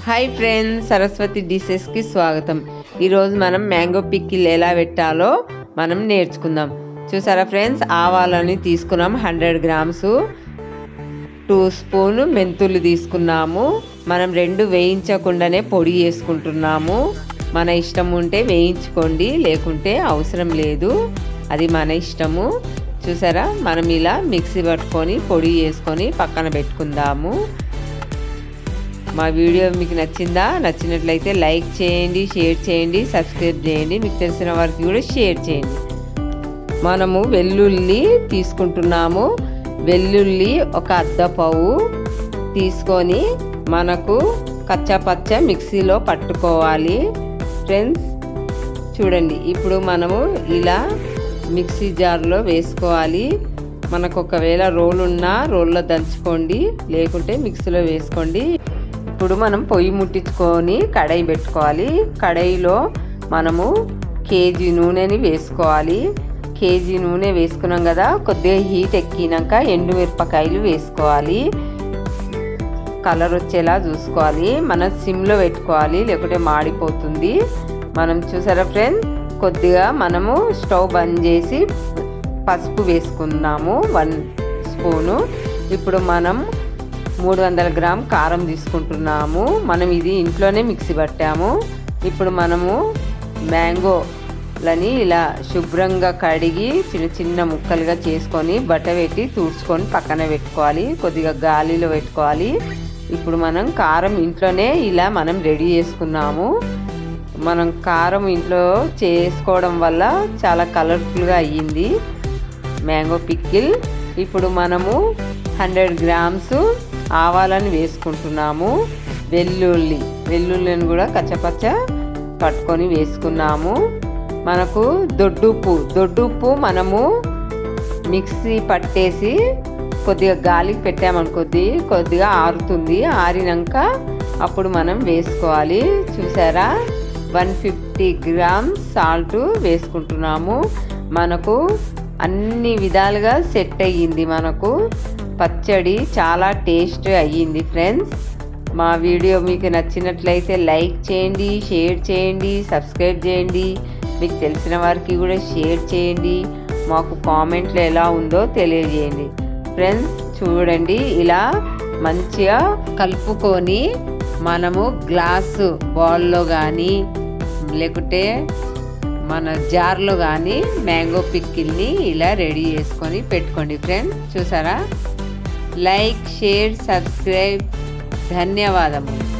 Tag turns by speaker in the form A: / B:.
A: Hi friends Saraswati డిషెస్కి స్వాగతం. ఈరోజు మనం మ్యాంగో పిక్కిల్ ఎలా పెట్టాలో మనం నేర్చుకుందాం. చూసారా ఫ్రెండ్స్ ఆవాలని తీసుకున్నాం హండ్రెడ్ గ్రామ్స్. టూ స్పూన్ మెంతులు తీసుకున్నాము. మనం రెండు వేయించకుండానే పొడి చేసుకుంటున్నాము. మన ఇష్టం ఉంటే వేయించుకోండి లేకుంటే అవసరం లేదు. అది మన ఇష్టము. చూసారా మనం ఇలా మిక్సీ పట్టుకొని పొడి చేసుకొని పక్కన పెట్టుకుందాము. మా వీడియో మీకు నచ్చిందా? నచ్చినట్లయితే లైక్ చేయండి షేర్ చేయండి సబ్స్క్రైబ్ చేయండి. మీకు తెలిసిన వారికి కూడా షేర్ చేయండి. మనము వెల్లుల్లి తీసుకుంటున్నాము. వెల్లుల్లి ఒక అద్దపవు తీసుకొని మనకు కచ్చపచ్చ మిక్సీలో పట్టుకోవాలి. ఫ్రెండ్స్ చూడండి. ఇప్పుడు మనము ఇలా మిక్సీ జార్లో వేసుకోవాలి. మనకు ఒకవేళ రోల్ ఉన్నా రోల్లో దంచుకోండి. లేకుంటే మిక్సీలో వేసుకోండి. ఇప్పుడు మనం పొయ్యి ముట్టించుకొని కడాయి పెట్టుకోవాలి. కడాయిలో మనము కేజీ నూనెని వేసుకోవాలి. కేజీ నూనె వేసుకున్నాం కదా కొద్దిగా హీట్ ఎక్కినాక ఎండు మిరపకాయలు వేసుకోవాలి. కలర్ వచ్చేలా చూసుకోవాలి. మనం సిమ్లో పెట్టుకోవాలి లేకుంటే మాడిపోతుంది. మనం చూసారా ఫ్రెండ్స్? కొద్దిగా మనము స్టవ్ బంద్ చేసి పసుపు వేసుకున్నాము వన్ స్పూను. ఇప్పుడు మనం మూడు వందల గ్రామ్ కారం తీసుకుంటున్నాము. మనం ఇది ఇంట్లోనే మిక్సీ పట్టాము. ఇప్పుడు మనము మ్యాంగోలని ఇలా శుభ్రంగా కడిగి చిన్న చిన్న ముక్కలుగా చేసుకొని బట్ట పెట్టి తుడుచుకొని పక్కన పెట్టుకోవాలి. కొద్దిగా గాలిలో పెట్టుకోవాలి. ఇప్పుడు మనం కారం ఇంట్లోనే ఇలా మనం రెడీ చేసుకున్నాము. మనం కారం ఇంట్లో చేసుకోవడం వల్ల చాలా కలర్ఫుల్గా అయ్యింది. Mango pickle. ఇప్పుడు మనము హండ్రెడ్ గ్రామ్స్ ఆవాలని వేసుకుంటున్నాము. వెల్లుల్లి వెల్లుల్లిని కూడా కచ్చపచ్చ పట్టుకొని వేసుకున్నాము. మనకు దొడ్డుప్పు దొడ్డుప్పు మనము మిక్సీ పట్టేసి కొద్దిగా గాలికి పెట్టామనుకొద్ది కొద్దిగా ఆరుతుంది. ఆరినాక అప్పుడు మనం వేసుకోవాలి. చూసారా? వన్ ఫిఫ్టీ గ్రామ్స్ సాల్ట్ వేసుకుంటున్నాము. మనకు అన్ని విధాలుగా సెట్ అయ్యింది మనకు. పచ్చడి చాలా టేస్ట్ అయ్యింది ఫ్రెండ్స్. మా వీడియో మీకు నచ్చినట్లయితే లైక్ చేయండి షేర్ చేయండి సబ్స్క్రైబ్ చేయండి. మీకు తెలిసిన వారికి కూడా షేర్ చేయండి. మాకు కామెంట్లు ఎలా ఉందో తెలియజేయండి. ఫ్రెండ్స్ చూడండి ఇలా మంచిగా కలుపుకొని మనము గ్లాసు బౌల్లో కానీ లేకుంటే మన జార్లో కానీ మ్యాంగో పిక్కిల్ని ఇలా రెడీ చేసుకొని పెట్టుకోండి ఫ్రెండ్స్. చూసారా? Like share subscribe. ధన్యవాదములు.